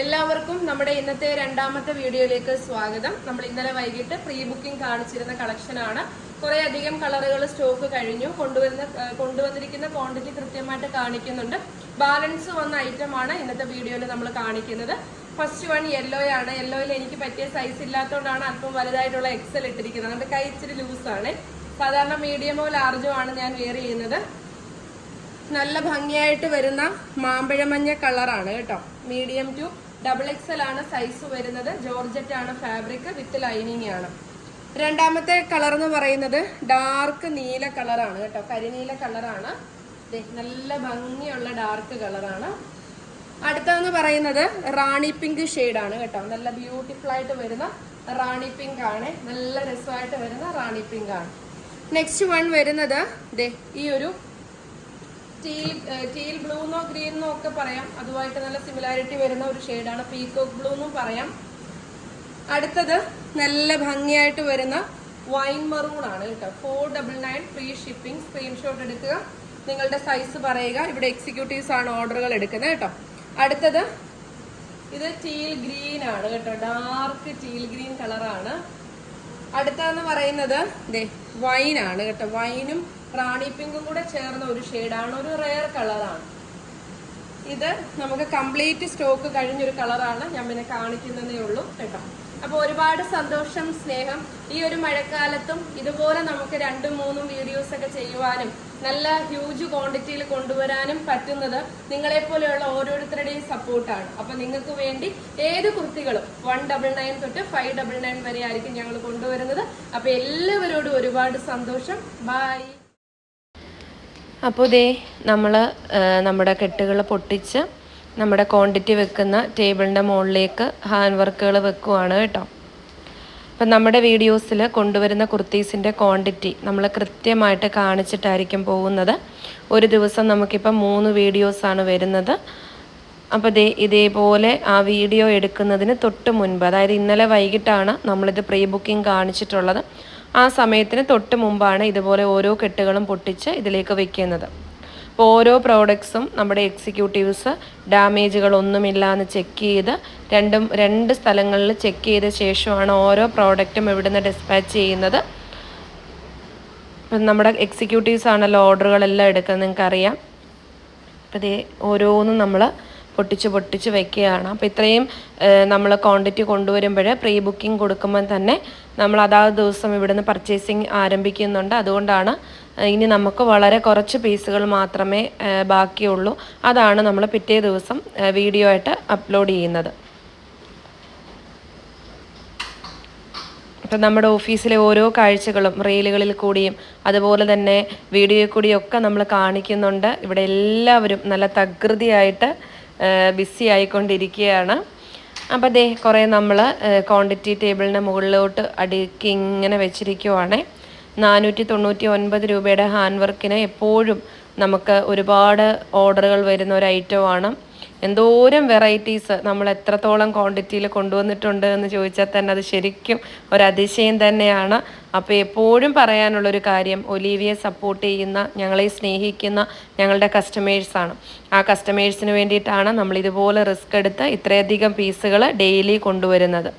എല്ലാവർക്കും നമ്മുടെ ഇന്നത്തെ രണ്ടാമത്തെ വീഡിയോയിലേക്ക് സ്വാഗതം. നമ്മൾ ഇന്നലെ വൈകിട്ട് പ്രീ ബുക്കിംഗ് കാണിച്ചിരുന്ന കളക്ഷനാണ് കുറെ അധികം കളറുകൾ സ്റ്റോക്ക് കഴിഞ്ഞു. കൊണ്ടുവരുന്ന കൊണ്ടുവന്നിരിക്കുന്ന ക്വാണ്ടിറ്റി കൃത്യമായിട്ട് കാണിക്കുന്നുണ്ട്. ബാലൻസ് വന്ന ഐറ്റം ആണ് ഇന്നത്തെ വീഡിയോയിൽ നമ്മൾ കാണിക്കുന്നത്. ഫസ്റ്റ് വൺ യെല്ലോ ആണ്. യെല്ലോയിൽ എനിക്ക് പറ്റിയ സൈസ് ഇല്ലാത്തതുകൊണ്ടാണ് അല്പം വലുതായിട്ടുള്ള എക്സൽ ഇട്ടിരിക്കുന്നത്. അതുകൊണ്ട് കൈ ഇച്ചിരി ലൂസാണ് സാധാരണ മീഡിയമോ ലാർജോ ആണ് ഞാൻ വെയർ ചെയ്യുന്നത്. നല്ല ഭംഗിയായിട്ട് വരുന്ന മാമ്പഴമഞ്ഞ കളറാണ് കേട്ടോ. മീഡിയം ടു ഡബിൾ എക്സൽ ആണ് സൈസ് വരുന്നത്. ജോർജറ്റ് ആണ് ഫാബ്രിക് വിത്ത് ലൈനിങ് ആണ്. രണ്ടാമത്തെ കളർ എന്ന് പറയുന്നത് ഡാർക്ക് നീല കളറാണ് കേട്ടോ. കരിനീല കളറാണ് നല്ല ഭംഗിയുള്ള ഡാർക്ക് കളറാണ് അടുത്തതെന്ന് പറയുന്നത് റാണി പിങ്ക് ആണ് കേട്ടോ. നല്ല ബ്യൂട്ടിഫുൾ ആയിട്ട് വരുന്ന റാണി പിങ്ക് ആണ്. നല്ല രസമായിട്ട് വരുന്ന റാണി പിങ്ക് ആണ്. നെക്സ്റ്റ് വൺ വരുന്നത് ദേ ഈ ഒരു ടീൽ ബ്ലൂ എന്നോ ഗ്രീൻ എന്നോ ഒക്കെ പറയാം. അതുമായിട്ട് നല്ല സിമിലാരിറ്റി വരുന്ന ഒരു ഷെയ്ഡാണ് പീകോക്ക് ബ്ലൂ എന്നും പറയാം. അടുത്തത് നല്ല ഭംഗിയായിട്ട് വരുന്ന വൈൻ മറൂൺ ആണ് കേട്ടോ. Four double nine free shipping screenshot എടുക്കുക. നിങ്ങളുടെ സൈസ് പറയുക. ഇവിടെ എക്സിക്യൂട്ടീവ്സ് ആണ് ഓർഡറുകൾ എടുക്കുന്നത് കേട്ടോ. അടുത്തത് ഇത് ടീൽ ഗ്രീൻ ആണ് കേട്ടോ. ഡാർക്ക് ടീൽ ഗ്രീൻ കളറാണ് അടുത്തതെന്ന് പറയുന്നത് ദേ വൈൻ ആണ് കേട്ടോ. വൈനും റാണി പിങ്കും കൂടെ ചേർന്ന ഒരു ഷെയ്ഡാണ്. ഒരു റെയർ കളറാണ്. ഇത് നമുക്ക് കംപ്ലീറ്റ് സ്റ്റോക്ക് കഴിഞ്ഞൊരു കളറാണ്. ഞാൻ പിന്നെ കാണിക്കുന്നതേ ഉള്ളൂ കേട്ടോ. അപ്പോൾ ഒരുപാട് സന്തോഷം സ്നേഹം. ഈ ഒരു മഴക്കാലത്തും ഇതുപോലെ നമുക്ക് രണ്ടും മൂന്നും വീഡിയോസ് ഒക്കെ ചെയ്യുവാനും നല്ല ഹ്യൂജ് ക്വാണ്ടിറ്റിയിൽ കൊണ്ടുവരാനും പറ്റുന്നത് നിങ്ങളെ പോലെയുള്ള ഓരോരുത്തരുടെയും സപ്പോർട്ടാണ് അപ്പൊ നിങ്ങൾക്ക് വേണ്ടി ഏത് കുർത്തികളും വൺ ഡബിൾ നയൻ തൊട്ട് ഫൈവ് ഡബിൾ നയൻ വരെ ആയിരിക്കും ഞങ്ങൾ കൊണ്ടുവരുന്നത്. അപ്പൊ എല്ലാവരോടും ഒരുപാട് സന്തോഷം. ബൈ അപ്പോൾ ഇതേ നമ്മൾ നമ്മുടെ കെട്ടുകൾ പൊട്ടിച്ച് നമ്മുടെ ക്വാണ്ടിറ്റി വെക്കുന്ന ടേബിളിന്റെ മുകളിലേക്ക് ഹാൻഡ് വർക്കുകൾ വെക്കുവാണ് കേട്ടോ. അപ്പം നമ്മുടെ വീഡിയോസിൽ കൊണ്ടുവരുന്ന കുർത്തീസിന്റെ ക്വാണ്ടിറ്റി നമ്മൾ കൃത്യമായിട്ട് കാണിച്ചിട്ടായിരിക്കും പോകുന്നത്. ഒരു ദിവസം നമുക്കിപ്പം മൂന്ന് വീഡിയോസാണ് വരുന്നത്. അപ്പോൾ ദേ ഇതേപോലെ ആ വീഡിയോ എടുക്കുന്നതിന് തൊട്ട് മുൻപ് അതായത് ഇന്നലെ വൈകിട്ടാണ് നമ്മളിത് പ്രീ ബുക്കിംഗ് കാണിച്ചിട്ടുള്ളത്. ആ സമയത്തിന് തൊട്ട് മുമ്പാണ് ഇതുപോലെ ഓരോ കെട്ടുകളും പൊട്ടിച്ച് ഇതിലേക്ക് വെക്കുന്നത്. അപ്പോൾ ഓരോ പ്രോഡക്ട്സും നമ്മുടെ എക്സിക്യൂട്ടീവ്സ് ഡാമേജുകളൊന്നുമില്ല എന്ന് ചെക്ക് ചെയ്ത് രണ്ടും രണ്ട് സ്ഥലങ്ങളിൽ ചെക്ക് ചെയ്ത ശേഷമാണ് ഓരോ പ്രോഡക്റ്റും ഇവിടുന്ന് ഡിസ്പാച്ച് ചെയ്യുന്നത്. ഇപ്പം നമ്മുടെ എക്സിക്യൂട്ടീവ്സ് ആണല്ലോ ഓർഡറുകളെല്ലാം എടുക്കുന്നത് നിങ്ങൾക്കറിയാം. അപ്പോൾ ഇതേ ഓരോന്നും നമ്മൾ പൊട്ടിച്ച് പൊട്ടിച്ച് വെക്കുകയാണ്. അപ്പോൾ ഇത്രയും നമ്മൾ ക്വാണ്ടിറ്റി കൊണ്ടുവരുമ്പോൾ പ്രീ ബുക്കിംഗ് കൊടുക്കുമ്പോൾ തന്നെ നമ്മൾ അതാത് ദിവസം ഇവിടുന്ന് പർച്ചേസിങ് ആരംഭിക്കുന്നുണ്ട്. അതുകൊണ്ടാണ് ഇനി നമുക്ക് വളരെ കുറച്ച് പീസുകൾ മാത്രമേ ബാക്കിയുള്ളൂ. അതാണ് നമ്മൾ പിറ്റേ ദിവസം വീഡിയോ ആയിട്ട് അപ്ലോഡ് ചെയ്യുന്നത്. ഇപ്പം നമ്മുടെ ഓഫീസിലെ ഓരോ കാഴ്ചകളും റീലുകളിൽ കൂടിയും അതുപോലെ തന്നെ വീഡിയോയിൽ കൂടിയൊക്കെ നമ്മൾ കാണിക്കുന്നുണ്ട്. ഇവിടെ എല്ലാവരും നല്ല തകൃതിയായിട്ട് ബിസി ആയിക്കൊണ്ടിരിക്കുകയാണ്. അപ്പോൾ ദേ കുറേ നമ്മൾ ക്വാണ്ടിറ്റി ടേബിളിന്റെ മുകളിലോട്ട് അടുക്കി ഇങ്ങനെ വെച്ചിരിക്കുവാണേ. നാനൂറ്റി തൊണ്ണൂറ്റി ഒൻപത് രൂപയുടെ ഹാൻഡ് വർക്കിന് എപ്പോഴും നമുക്ക് ഒരുപാട് ഓർഡറുകൾ വരുന്ന ഒരു ഐറ്റമാണ് എന്തോരം വെറൈറ്റീസ് നമ്മൾ എത്രത്തോളം ക്വാണ്ടിറ്റിയിൽ കൊണ്ടുവന്നിട്ടുണ്ട് എന്ന് ചോദിച്ചാൽ തന്നെ അത് ശരിക്കും ഒരു അതിശയം തന്നെയാണ്. അപ്പോൾ എപ്പോഴും പറയാനുള്ളൊരു കാര്യം ഒലീവിയെ സപ്പോർട്ട് ചെയ്യുന്ന ഞങ്ങളെ സ്നേഹിക്കുന്ന ഞങ്ങളുടെ കസ്റ്റമേഴ്സാണ് ആ കസ്റ്റമേഴ്സിന് വേണ്ടിയിട്ടാണ് നമ്മൾ ഇതുപോലെ റിസ്ക് എടുത്ത് ഇത്രയധികം പീസുകൾ ഡെയിലി കൊണ്ടുവരുന്നത്.